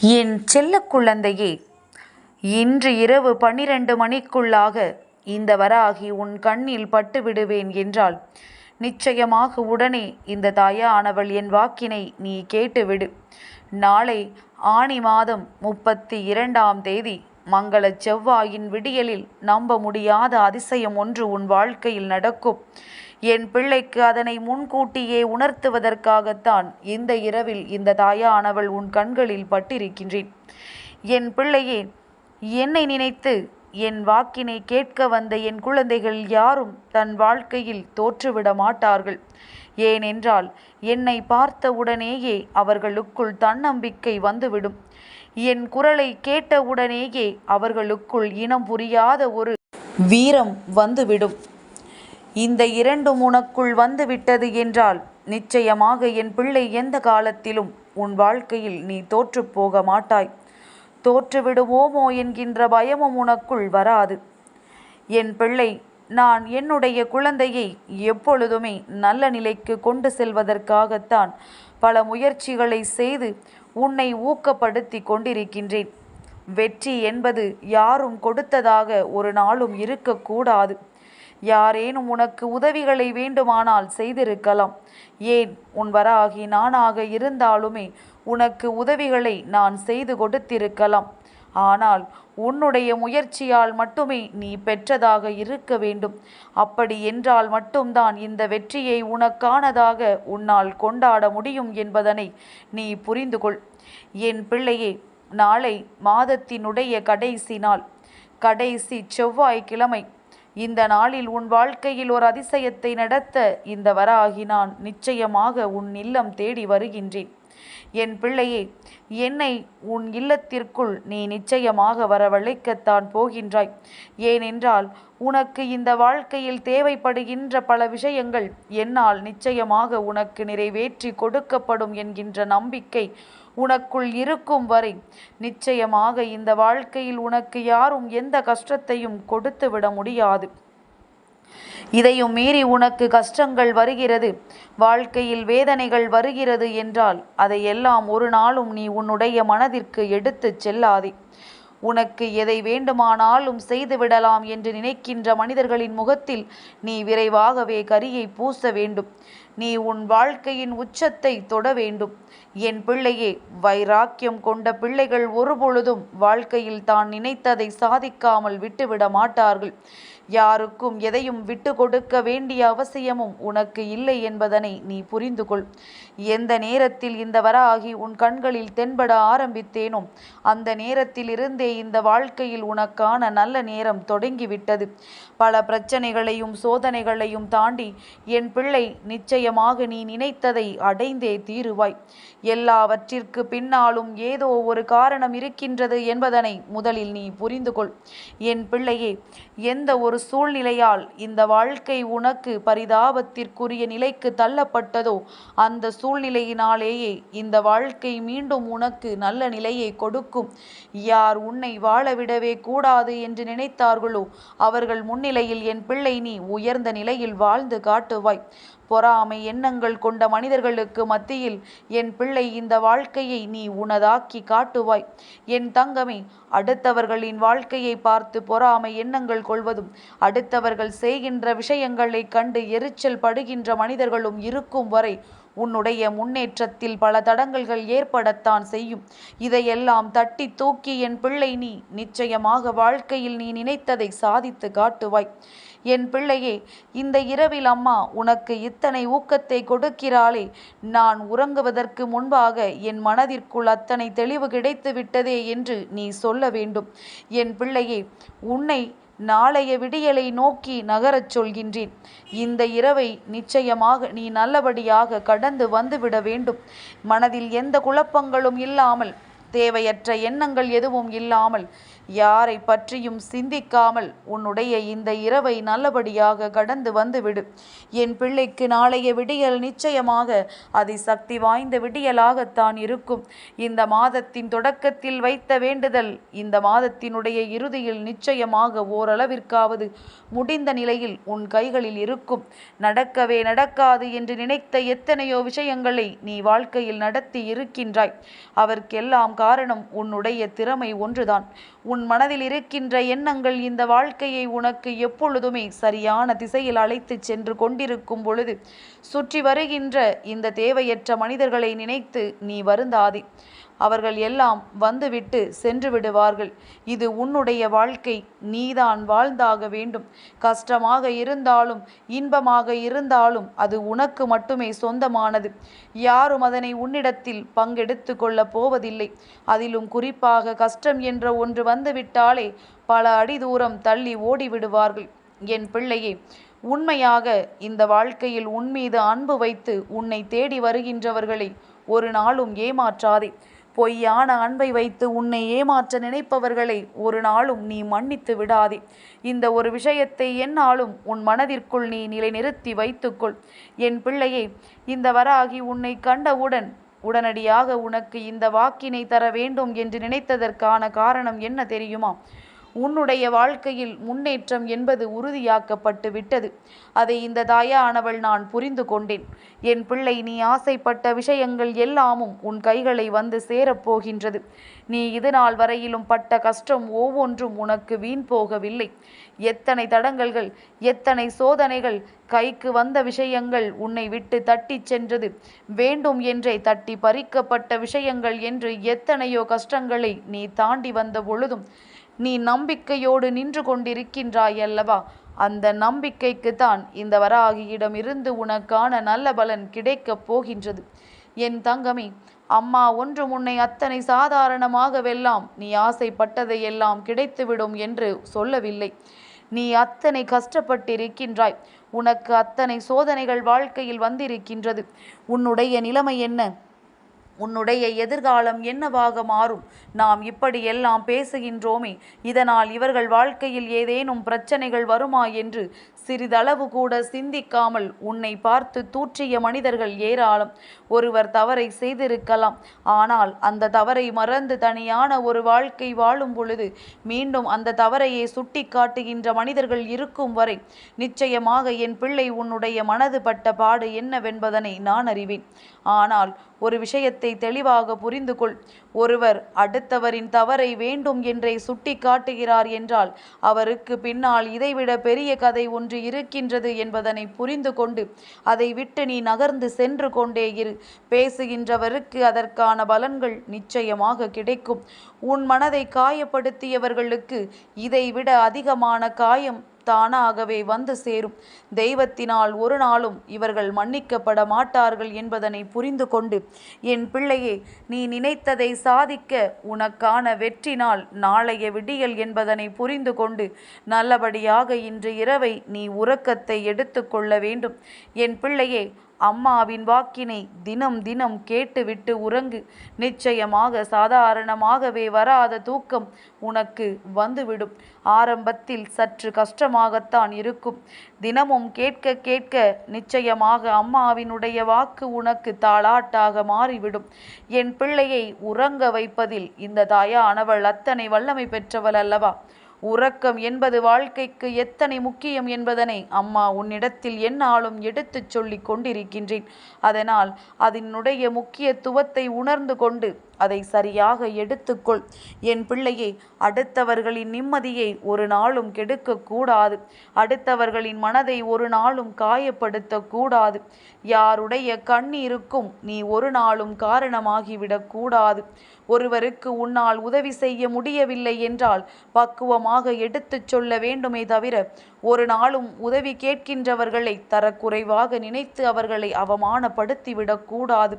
என் செல்ல குழந்தையே இன்று இரவு பன்னிரண்டு மணிக்குள்ளாக இந்த வராகி உன் கண்ணில் பட்டு விடுவேன் என்றால் நிச்சயமாக உடனே இந்த தாயானவள் என் வாக்கினை நீ கேட்டுவிடு. நாளை ஆனி மாதம் முப்பத்தி இரண்டாம் தேதி மங்களச் செவ்வாயின் விடியலில் நம்ப முடியாத அதிசயம் ஒன்று உன் வாழ்க்கையில் நடக்கும். என் பிள்ளைக்கு அதனை முன்கூட்டியே உணர்த்துவதற்காகத்தான் இந்த இரவில் இந்த தாயானவள் உன் கண்களில் பட்டிருக்கின்றேன். என் பிள்ளையே என்னை நினைத்து என் வாக்கினை கேட்க வந்த என் குழந்தைகள் யாரும் தன் வாழ்க்கையில் தோற்றுவிட மாட்டார்கள். ஏனென்றால் என்னை பார்த்தவுடனேயே அவர்களுக்குள் தன்னம்பிக்கை வந்துவிடும். என் குரலை கேட்டவுடனேயே அவர்களுக்குள் இனம் புரியாத ஒரு வீரம் வந்துவிடும். இந்த இரண்டும் உனக்குள் வந்துவிட்டது என்றால் நிச்சயமாக என் பிள்ளை எந்த காலத்திலும் உன் வாழ்க்கையில் நீ தோற்றுப்போக மாட்டாய். தோற்றுவிடுவோமோ என்கின்ற பயமும் உனக்குள் வராது. என் பிள்ளை நான் என்னுடைய குழந்தையை எப்பொழுதுமே நல்ல நிலைக்கு கொண்டு செல்வதற்காகத்தான் பல முயற்சிகளை செய்து உன்னை ஊக்கப்படுத்தி கொண்டிருக்கின்றேன். வெற்றி என்பது யாரும் கொடுத்ததாக ஒரு நாளும் இருக்கக்கூடாது. யாரேனும் உனக்கு உதவிகளை வேண்டுமானால் செய்திருக்கலாம். ஏன்? உன் வராகி நானாக இருந்தாலுமே உனக்கு உதவிகளை நான் செய்து கொடுத்திருக்கலாம். ஆனால் உன்னுடைய முயற்சியால் மட்டுமே நீ பெற்றதாக இருக்க வேண்டும். அப்படி என்றால் மட்டும்தான் இந்த வெற்றியை உனக்கானதாக உன்னால் கொண்டாட முடியும் என்பதனை நீ புரிந்து கொள் என் பிள்ளையே நாளை மாதத்தினுடைய கடைசி நாள். கடைசி செவ்வாய்க்கிழமை. இந்த நாளில் உன் வாழ்க்கையில் ஒரு அதிசயத்தை நடத்த இந்த வராகி நான் நிச்சயமாக உன் இல்லம் தேடி வருகின்றேன். என் பிள்ளையே என்னை உன் இல்லத்திற்குள் நீ நிச்சயமாக வரவழைக்கத்தான் போகின்றாய். ஏனென்றால் உனக்கு இந்த வாழ்க்கையில் தேவைப்படுகின்ற பல விஷயங்கள் என்னால் நிச்சயமாக உனக்கு நிறைவேற்றி கொடுக்கப்படும் என்கின்ற நம்பிக்கை உனக்குள் இருக்கும் வரை நிச்சயமாக இந்த வாழ்க்கையில் உனக்கு யாரும் எந்த கஷ்டத்தையும் கொடுத்து விட முடியாது. இதையும் மீறி உனக்கு கஷ்டங்கள் வருகிறது. வாழ்க்கையில் வேதனைகள் வருகிறது என்றால் அதையெல்லாம் ஒரு நாளும் நீ உன்னுடைய மனதிற்கு எடுத்துச் செல்லாதே. உனக்கு எதை வேண்டுமானாலும் செய்து விடலாம் என்று நினைக்கின்ற மனிதர்களின் முகத்தில் நீ விரைவாகவே கரியை பூச வேண்டும். நீ உன் வாழ்க்கையின் உச்சத்தை தொட வேண்டும். என் பிள்ளையே வைராக்கியம் கொண்ட பிள்ளைகள் ஒருபொழுதும் வாழ்க்கையில் தான் நினைத்ததை சாதிக்காமல் விட்டுவிட மாட்டார்கள். யாருக்கும் எதையும் விட்டு கொடுக்க வேண்டிய அவசியமும் உனக்கு இல்லை என்பதனை நீ புரிந்து கொள் எந்த நேரத்தில் இந்த வராகி உன் கண்களில் தென்பட ஆரம்பித்தேனோ அந்த நேரத்தில் இருந்தே இந்த வாழ்க்கையில் உனக்கான நல்ல நேரம் தொடங்கிவிட்டது. பல பிரச்சனைகளையும் சோதனைகளையும் தாண்டி என் பிள்ளை நிச்சயமாக நீ நினைத்ததை அடைந்தே தீருவாய். எல்லாவற்றிற்கு பின்னாலும் ஏதோ ஒரு காரணம் இருக்கின்றது என்பதனை முதலில் நீ புரிந்து கொள் என் பிள்ளையே எந்த ஒரு சூழ்நிலையால் இந்த வாழ்க்கை உனக்கு பரிதாபத்திற்குரிய நிலைக்கு தள்ளப்பட்டதோ அந்த சூழ்நிலையினாலேயே இந்த வாழ்க்கை மீண்டும் உனக்கு நல்ல நிலையை கொடுக்கும். யார் உன்னை வாழவிடவே கூடாது என்று நினைத்தார்களோ அவர்கள் முன்னிலையில் என் பிள்ளை நீ உயர்ந்த நிலையில் வாழ்ந்து காட்டுவாய். பொறாமை எண்ணங்கள் கொண்ட மனிதர்களுக்கு மத்தியில் என் பிள்ளை இந்த வாழ்க்கையை நீ உனதாக்கி காட்டுவாய். என் தங்கமே அடுத்தவர்களின் வாழ்க்கையை பார்த்து பொறாமை எண்ணங்கள் கொள்வதும் அடுத்தவர்கள் செய்கின்ற விஷயங்களை கண்டு எரிச்சல் படுகின்ற மனிதர்களும் இருக்கும் வரை உன்னுடைய முன்னேற்றத்தில் பல தடங்கல்கள் ஏற்படத்தான் செய்யும். இதையெல்லாம் தட்டி தூக்கி என் பிள்ளை நீ நிச்சயமாக வாழ்க்கையில் நீ நினைத்ததை சாதித்து காட்டுவாய். என் பிள்ளையே இந்த இரவில் அம்மா உனக்கு இத்தனை ஊக்கத்தை கொடுக்கிறாளே. நான் உறங்குவதற்கு முன்பாக என் மனதிற்குள் அத்தனை தெளிவு கிடைத்து விட்டதே என்று நீ சொல்ல வேண்டும். என் பிள்ளையே உன்னை நாளைய விடியலை நோக்கி நகரச் சொல்கின்றேன். இந்த இரவை நிச்சயமாக நீ நல்லபடியாக கடந்து வந்துவிட வேண்டும். மனதில் எந்த குழப்பங்களும் இல்லாமல் தேவையற்ற எண்ணங்கள் எதுவும் இல்லாமல் யாரை பற்றியும் சிந்திக்காமல் உன்னுடைய இந்த இரவை நல்லபடியாக கடந்து வந்துவிடு. என் பிள்ளைக்கு நாளைய விடியல் நிச்சயமாக அதிசக்தி வாய்ந்த விடியலாகத்தான் இருக்கும். இந்த மாதத்தின் தொடக்கத்தில் வைத்த வேண்டுதல் இந்த மாதத்தினுடைய இறுதியில் நிச்சயமாக ஓரளவிற்காவது முடிந்த நிலையில் உன் கைகளில் இருக்கும். நடக்கவே நடக்காது என்று நினைத்த எத்தனையோ விஷயங்களை நீ வாழ்க்கையில் நடத்தி இருக்கின்றாய். அவர்க்கெல்லாம் காரணம் உன்னுடைய திறமை ஒன்றுதான். உன் மனதில் இருக்கின்ற எண்ணங்கள் இந்த வாழ்க்கையை உனக்கு எப்பொழுதுமே சரியான திசையில் அழைத்துச் சென்று கொண்டிருக்கும் பொழுது சுற்றி வருகின்ற இந்த தேவையற்ற மனிதர்களை நினைத்து நீ வருந்தாதே. அவர்கள் எல்லாம் வந்துவிட்டு சென்று விடுவார்கள். இது உன்னுடைய வாழ்க்கை. நீதான் வாழ்ந்தாக வேண்டும். கஷ்டமாக இருந்தாலும் இன்பமாக இருந்தாலும் அது உனக்கு மட்டுமே சொந்தமானது. யாரும் அதனை உன்னிடத்தில் பங்கெடுத்து கொள்ளப் போவதில்லை. அதிலும் குறிப்பாக கஷ்டம் என்ற ஒன்று வந்துவிட்டாலே பல அடி தூரம் தள்ளி ஓடிவிடுவார்கள். என் பிள்ளையே உண்மையாக இந்த வாழ்க்கையில் உன்மீது அன்பு வைத்து உன்னை தேடி வருகின்றவர்களை ஒரு நாளும் ஏமாற்றாதே. பொய்யான அன்பை வைத்து உன்னை ஏமாற்ற நினைப்பவர்களை ஒரு நாளும் நீ மன்னித்து விடாதே. இந்த ஒரு விஷயத்தை என்னாலும் உன் மனதிற்குள் நீ நிலைநிறுத்தி வைத்துக்கொள். என் பிள்ளையை இந்த வராகி உன்னை கண்டவுடன் உடனடியாக உனக்கு இந்த வாக்கினை தர வேண்டும் என்று நினைத்ததற்கான காரணம் என்ன தெரியுமா? உன்னுடைய வாழ்க்கையில் முன்னேற்றம் என்பது உறுதியாக்கப்பட்டு விட்டது. அதை இந்த தாயானவள் நான் புரிந்து கொண்டேன். என் பிள்ளை நீ ஆசைப்பட்ட விஷயங்கள் எல்லாமும் உன் கைகளை வந்து சேரப்போகின்றது நீ இது நாள் வரையிலும் பட்ட கஷ்டம் ஒவ்வொன்றும் உனக்கு வீண் போகவில்லை. எத்தனை தடங்கல்கள் எத்தனை சோதனைகள் கைக்கு வந்த விஷயங்கள் உன்னை விட்டு தட்டிச் சென்றது. வேண்டும் என்றே தட்டி பறிக்கப்பட்ட விஷயங்கள் என்று எத்தனையோ கஷ்டங்களை நீ தாண்டி வந்த பொழுதும் நீ நம்பிக்கையோடு நின்று கொண்டிருக்கின்றாய் அல்லவா? அந்த நம்பிக்கைக்கு தான் இந்த வராகியிடமிருந்து உனக்கான நல்ல பலன் கிடைக்கப் போகின்றது. என் தங்கமே அம்மா ஒன்று முன்னை அத்தனை சாதாரணமாகவெல்லாம் நீ ஆசைப்பட்டதையெல்லாம் கிடைத்துவிடும் என்று சொல்லவில்லை. நீ அத்தனை கஷ்டப்பட்டிருக்கின்றாய். உனக்கு அத்தனை சோதனைகள் வாழ்க்கையில் வந்திருக்கின்றது. உன்னுடைய நிலைமை என்ன? உன்னுடைய எதிர்காலம் என்னவாக மாறும்? நாம் இப்படியெல்லாம் பேசுகின்றோமே. இதனால் இவர்கள் வாழ்க்கையில் ஏதேனும் பிரச்சனைகள் வருமா என்று சிறிதளவு கூட சிந்திக்காமல் உன்னை பார்த்து தூற்றிய மனிதர்கள் ஏராளம். ஒருவர் தவறை செய்திருக்கலாம். ஆனால் அந்த தவறை மறந்து தனியான ஒரு வாழ்க்கை வாழும் பொழுது மீண்டும் அந்த தவறையே சுட்டி காட்டுகின்ற மனிதர்கள் இருக்கும் வரை நிச்சயமாக என் பிள்ளை உன்னுடைய மனது பட்ட பாடு என்னவென்பதனை நான் அறிவேன். ஆனால் ஒரு விஷயத்தை தெளிவாக புரிந்து கொள் ஒருவர் அடுத்தவரின் தவறை வேண்டும் என்றே சுட்டி காட்டுகிறார் என்றால் அவருக்கு பின்னால் இதைவிட பெரிய கதை ஒன்று இருக்கின்றது என்பதனை புரிந்து கொண்டு அதை விட்டு நீ நகர்ந்து சென்று கொண்டே இரு. பேசுகின்றவருக்கு அதற்கான பலன்கள் நிச்சயமாக கிடைக்கும். உன் மனதை காயப்படுத்தியவர்களுக்கு இதைவிட அதிகமான காயம் தானாகவே வந்து சேரும். தெய்வத்தினால் ஒரு நாளும் இவர்கள் மன்னிக்கப்பட மாட்டார்கள் என்பதனை புரிந்து கொண்டு என் பிள்ளையே நீ நினைத்ததை சாதிக்க உனக்கான வெற்றி நாள் நாளைய விடியல் என்பதனை புரிந்து கொண்டு நல்லபடியாக இன்று இரவை நீ உறக்கத்தை எடுத்துக்கொள்ள வேண்டும். என் பிள்ளையே அம்மாவின் வாக்கினை தினம் தினம் கேட்டுவிட்டு உறங்கு. நிச்சயமாக சாதாரணமாகவே வராத தூக்கம் உனக்கு வந்துவிடும். ஆரம்பத்தில் சற்று கஷ்டமாகத்தான் இருக்கும். தினமும் கேட்க கேட்க நிச்சயமாக அம்மாவினுடைய வாக்கு உனக்கு தாளாட்டாக மாறிவிடும். என் பிள்ளையை உறங்க வைப்பதில் இந்த தாயானவள் அத்தனை வல்லமை பெற்றவள் அல்லவா? உறக்கம் என்பது வாழ்க்கைக்கு எத்தனை முக்கியம் என்பதனை அம்மா உன்னிடத்தில் என்னாலும் எடுத்துச் சொல்லிக் கொண்டிருக்கின்றேன். அதனால் அதனுடைய முக்கியத்துவத்தை உணர்ந்து கொண்டு அதை சரியாக எடுத்துக்கொள். என் பிள்ளையை அடுத்தவர்களின் நிம்மதியை ஒரு நாளும் கெடுக்கக்கூடாது அடுத்தவர்களின் மனதை ஒரு நாளும் காயப்படுத்தக்கூடாது யாருடைய கண்ணீருக்கும் நீ ஒரு நாளும் காரணமாகிவிடக்கூடாது ஒருவருக்கு உன்னால் உதவி செய்ய முடியவில்லை என்றால் பக்குவமாக எடுத்துச் சொல்ல வேண்டுமே தவிர ஒரு நாளும் உதவி கேட்கின்றவர்களை தரக்குறைவாக நினைத்து அவர்களை அவமானப்படுத்திவிடக்கூடாது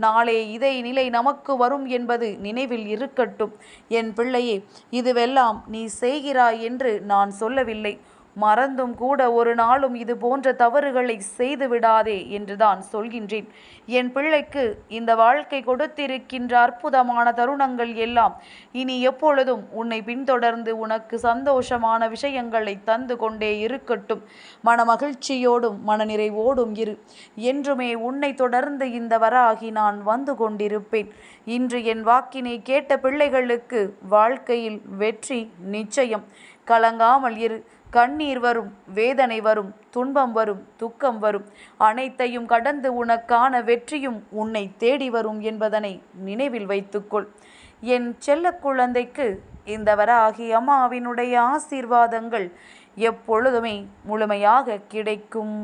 நாளே இதை நிலை நமக்கு வரும் என்பது நினைவில் இருக்கட்டும். என் பிள்ளையே இதுவெல்லாம் நீ செய்கிறாய் என்று நான் சொல்லவில்லை. மறந்தும் கூட ஒரு நாளும் இது போன்ற தவறுகளை செய்து விடாதே என்றுதான் சொல்கின்றேன். என் பிள்ளைக்கு இந்த வாழ்க்கை கொடுத்திருக்கின்ற அற்புதமான தருணங்கள் எல்லாம் இனி எப்பொழுதும் உன்னை பின்தொடர்ந்து உனக்கு சந்தோஷமான விஷயங்களை தந்து கொண்டே இருக்கட்டும். மன மகிழ்ச்சியோடும் மனநிறைவோடும் இரு. என்றுமே உன்னை தொடர்ந்து இந்த வராகி நான் வந்து கொண்டிருப்பேன். இன்று என் வாக்கினை கேட்ட பிள்ளைகளுக்கு வாழ்க்கையில் வெற்றி நிச்சயம். கலங்காமல் இரு. கண்ணீர் வரும் வேதனை வரும் துன்பம் வரும் துக்கம் வரும். அனைத்தையும் கடந்து உனக்கான வெற்றியும் உன்னை தேடி வரும் என்பதனை நினைவில் வைத்துக்கொள். என் செல்ல குழந்தைக்கு இந்த வராகி அம்மாவினுடைய ஆசீர்வாதங்கள் எப்பொழுதுமே முழுமையாக கிடைக்கும்.